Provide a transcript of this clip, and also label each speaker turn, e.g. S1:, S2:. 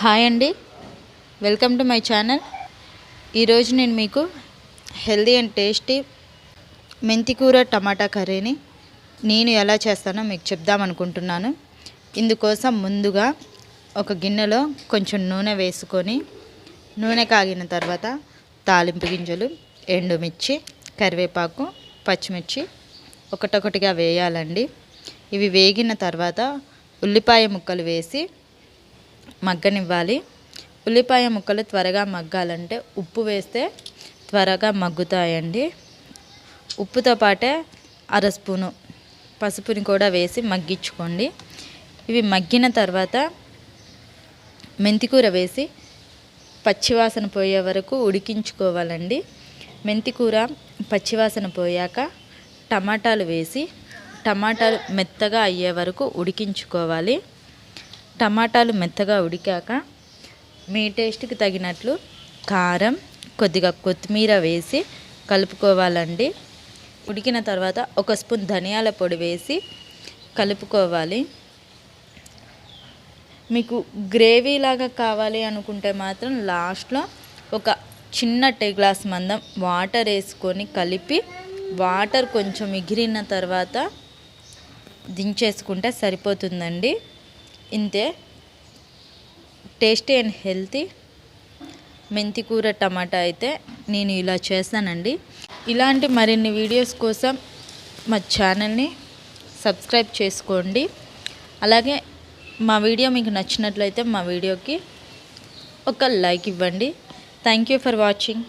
S1: Hi అండి. Welcome to my channel. ఈరోజు నేను మీకు హెల్దీ అండ్ టేస్టీ మెంతికూర టమాటా కర్రీని నేను ఎలా చేస్తానో మీకు చెప్దామనుకుంటున్నాను ఇందుకోసం ముందుగా ఒక గిన్నెలో కొంచెం నూనె వేసుకొని నూనె కాగిన తర్వాత తాలింపు గింజలు ఎండుమిర్చి కరివేపాకు పచ్చిమిర్చి ఒకటొకటిగా వేయాలండి. ఇవి వేగిన తర్వాత ఉల్లిపాయ ముక్కలు వేసి మగ్గనివ్వాలి. ఉల్లిపాయ ముక్కలు త్వరగా మగ్గాలంటే ఉప్పు వేస్తే త్వరగా మగ్గుతాయండి. ఉప్పుతో పాటే అర స్పూను పసుపుని కూడా వేసి మగ్గించుకోండి. ఇవి మగ్గిన తర్వాత మెంతికూర వేసి పచ్చివాసన పోయే వరకు ఉడికించుకోవాలండి. మెంతికూర పచ్చివాసన పోయాక టమాటాలు వేసి టమాటాలు మెత్తగా అయ్యే వరకు ఉడికించుకోవాలి. టమాటాలు మెత్తగా ఉడికాక మీ టేస్ట్కి తగినట్లు కారం కొద్దిగా కొత్తిమీర వేసి కలుపుకోవాలండి. ఉడికిన తర్వాత ఒక స్పూన్ ధనియాల పొడి వేసి కలుపుకోవాలి. మీకు గ్రేవీ లాగా కావాలి అనుకుంటే మాత్రం లాస్ట్లో ఒక చిన్న టీ గ్లాస్ మందం వాటర్ వేసుకొని కలిపి వాటర్ కొంచెం ఎగిరిన తర్వాత దించేసుకుంటే సరిపోతుందండి. ఇంతే టేస్టీ అండ్ హెల్తీ మెంతికూర టమాటా అయితే నేను ఇలా చేస్తానండి ఇలాంటి మరిన్ని వీడియోస్ కోసం మా ఛానల్ని సబ్స్క్రైబ్ చేసుకోండి. అలాగే మా వీడియో మీకు నచ్చినట్లయితే మా వీడియోకి ఒక లైక్ ఇవ్వండి. Thank you for watching